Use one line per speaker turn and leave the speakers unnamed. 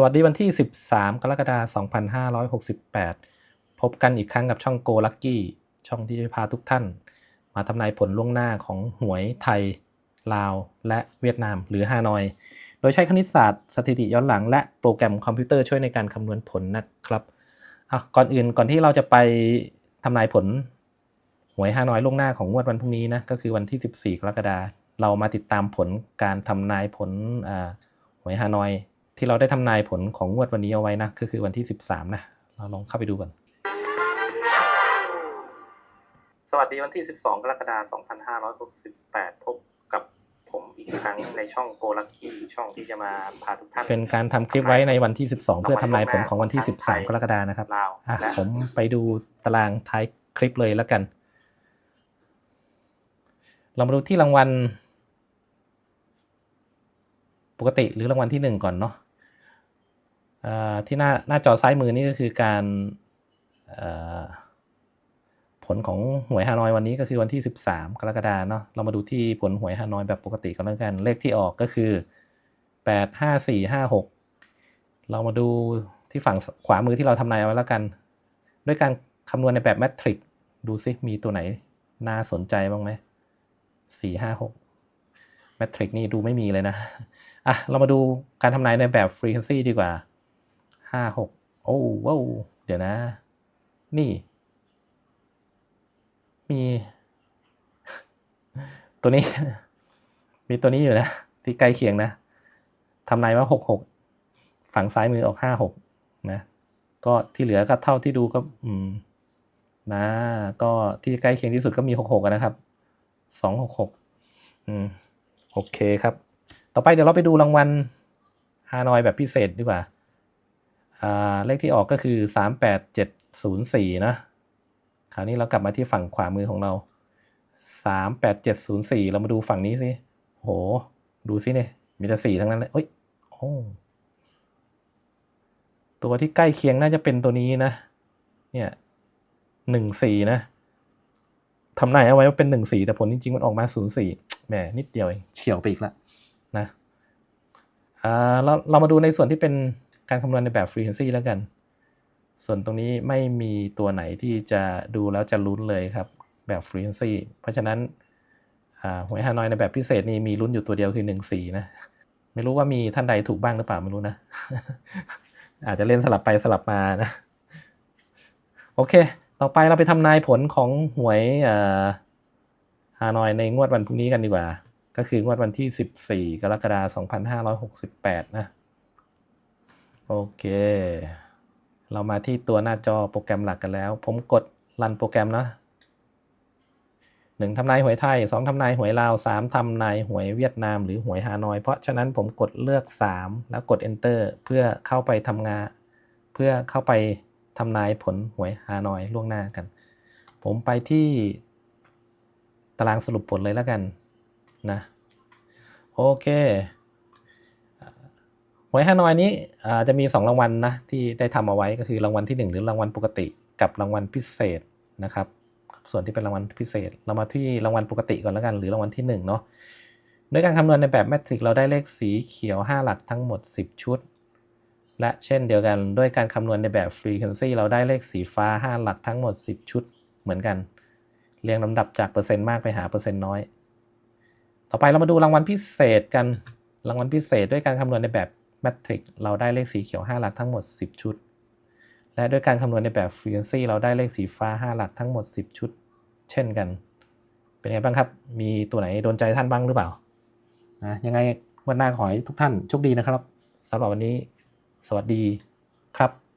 สวัสดีวันที่ 13 กรกฎาคม 2568 พบกันอีกครั้งกับช่อง Go Lucky ช่องที่จะพาทุกท่าน มาทำนายผลล่วงหน้าของหวยไทย ลาว และเวียดนามหรือฮานอย โดยใช้คณิตศาสตร์สถิติย้อนหลัง และโปรแกรมคอมพิวเตอร์ช่วยในการคำนวณผลนะครับก่อนอื่นก่อนที่เราจะไปทำนายผลหวยฮานอยล่วงหน้าของงวดวันพรุ่งนี้นะก็คือวันที่ 14 กรกฎาคมเรามาติดตามผลการทำนายผลหวยฮานอย ที่เราได้ทำนายผลของงวดวันนี้เอาไว้นะก็คือวันที่ 13 นะ เราลองเข้าไปดูกันสวัสดีวันที่ 12 กรกฎาคม2568 พบกับผมอีกครั้งในช่องโกลักกี้ช่องที่จะมาพาทุกท่าน เป็นการทำคลิปไว้ในวันที่ 12 เพื่อทำนายผลของวันที่ 13 กรกฎาคมนะครับ
ลาว
อะ
และ
ผมไปดูตารางท้ายคลิปเลยแล้วกัน เรามาดูที่รางวัล ปกติหรือรางวัลที่หนึ่งก่อนเนาะอ่า ที่หน้าหน้าจอซ้ายมือนี่ก็คือการผลของหวยฮานอยวันนี้ก็คือวันที่ 13 กรกฎาคมเนาะเรามาดูที่ผลหวยฮานอยแบบปกติกันแล้วกัน เลขที่ออกก็คือ 8 5 4 5 6 เรามาดูที่ฝั่งขวามือที่เราทำนายเอาไว้แล้วกัน ด้วยการคำนวณในแบบแมทริกดูซิมีตัวไหนน่าสนใจบ้างไหมสี่ห้าหกแมทริกนี่ดูไม่มีเลยนะอะเรามาดูการทำนายในแบบ frequency ดีกว่า ห้าหกโอ้ว้าวเดี๋ยวนะ นี่ มี ตัวนี้ มีตัวนี้อยู่นะ ที่ใกล้เคียงนะทำนายว่าหกหกฝั่งซ้ายมือออกห้าหกนะ ก็ที่เหลือก็เท่าที่ดูก็ อืม นะ ก็ที่ใกล้เคียงที่สุดก็มีหกหกนะครับสองหกหกอืม โอเคครับ ต่อไปเดี๋ยวเราไปดูรางวัลฮานอยแบบพิเศษดีกว่าอ่า เลขที่ออกก็คือสามแปดเจ็ดศูนย์สี่นะ คราวนี้เรากลับมาที่ฝั่งขวามือของเราสามแปดเจ็ดศูนย์สี่เรามาดูฝั่งนี้สิ โห ดูสิเนี่ย มีแต่สี่ทั้งนั้นเลยเอ้ยโอ้ตัวที่ใกล้เคียงน่าจะเป็นตัวนี้นะ เนี่ยหนึ่งสี่นะทำนายเอาไว้ว่าเป็นหนึ่งสี่แต่ผลจริงๆ มันออกมาศูนย์สี่แหมนิดเดียวเองเฉียวไปอีกละนะอ่าเราเรามาดูในส่วนที่เป็น การคำนวณในแบบ frequency แล้วกัน ส่วนตรงนี้ไม่มีตัวไหนที่จะดูแล้วจะลุ้นเลยครับแบบ frequency เพราะฉะนั้นหวยฮานอยในแบบพิเศษนี่มีลุ้นอยู่ตัวเดียวคือหนึ่งสี่นะ ไม่รู้ว่ามีท่านใดถูกบ้างหรือเปล่าไม่รู้นะ อาจจะเล่นสลับไปสลับมานะ โอเค ต่อไปเราไปทำนายผลของหวยฮานอยในงวดวันพรุ่งนี้กันดีกว่า ก็คืองวดวันที่ 14 กรกฎาคม2568 นะ โอเค เรามาที่ตัวหน้าจอโปรแกรมหลักกันแล้ว ผมกดรันโปรแกรมนะหนึ่งทำนายหวยไทยสองทำนายหวยลาวสามทำนายหวยเวียดนามหรือหวยฮานอย เพราะฉะนั้นผมกดเลือก 3 แล้วกด enter เพื่อเข้าไปทำงาน เพื่อเข้าไปทำนายผลหวยฮานอยล่วงหน้ากัน ผมไปที่ตารางสรุปผลเลยแล้วกันนะ โอเค หวยฮานอยนี้จะมี 2 รางวัลนะที่ได้ทำเอาไว้ก็คือรางวัลที่ 1 หรือรางวัลปกติกับรางวัลพิเศษนะครับ ส่วนที่เป็นรางวัลพิเศษ เรามาที่รางวัลปกติก่อนแล้วกันหรือรางวัลที่1เนาะด้วยการคำนวณในแบบแมทริกเราได้เลขสีเขียว 5 หลักทั้งหมด 10 ชุด และเช่นเดียวกันด้วยการคำนวณในแบบ frequency เราได้เลขสีฟ้า 5 หลักทั้งหมด 10 ชุดเหมือนกัน เรียงลำดับจากเปอร์เซ็นต์มากไปหาเปอร์เซ็นต์น้อย ต่อไปเรามาดูรางวัลพิเศษกันรางวัลพิเศษด้วยการคำนวณในแบบ แมทริกเราได้เลขสีเขียว 5 หลักทั้งหมด 10 ชุด และด้วยการคำนวณในแบบ frequency เราได้เลขสีฟ้า 5 หลักทั้งหมด 10 ชุด เช่นกัน เป็นไงบ้างครับ มีตัวไหนโดนใจท่านบ้างหรือเปล่านะยังไงวันหน้าขอให้ทุกท่านโชคดีนะครับสำหรับวันนี้ สวัสดีครับ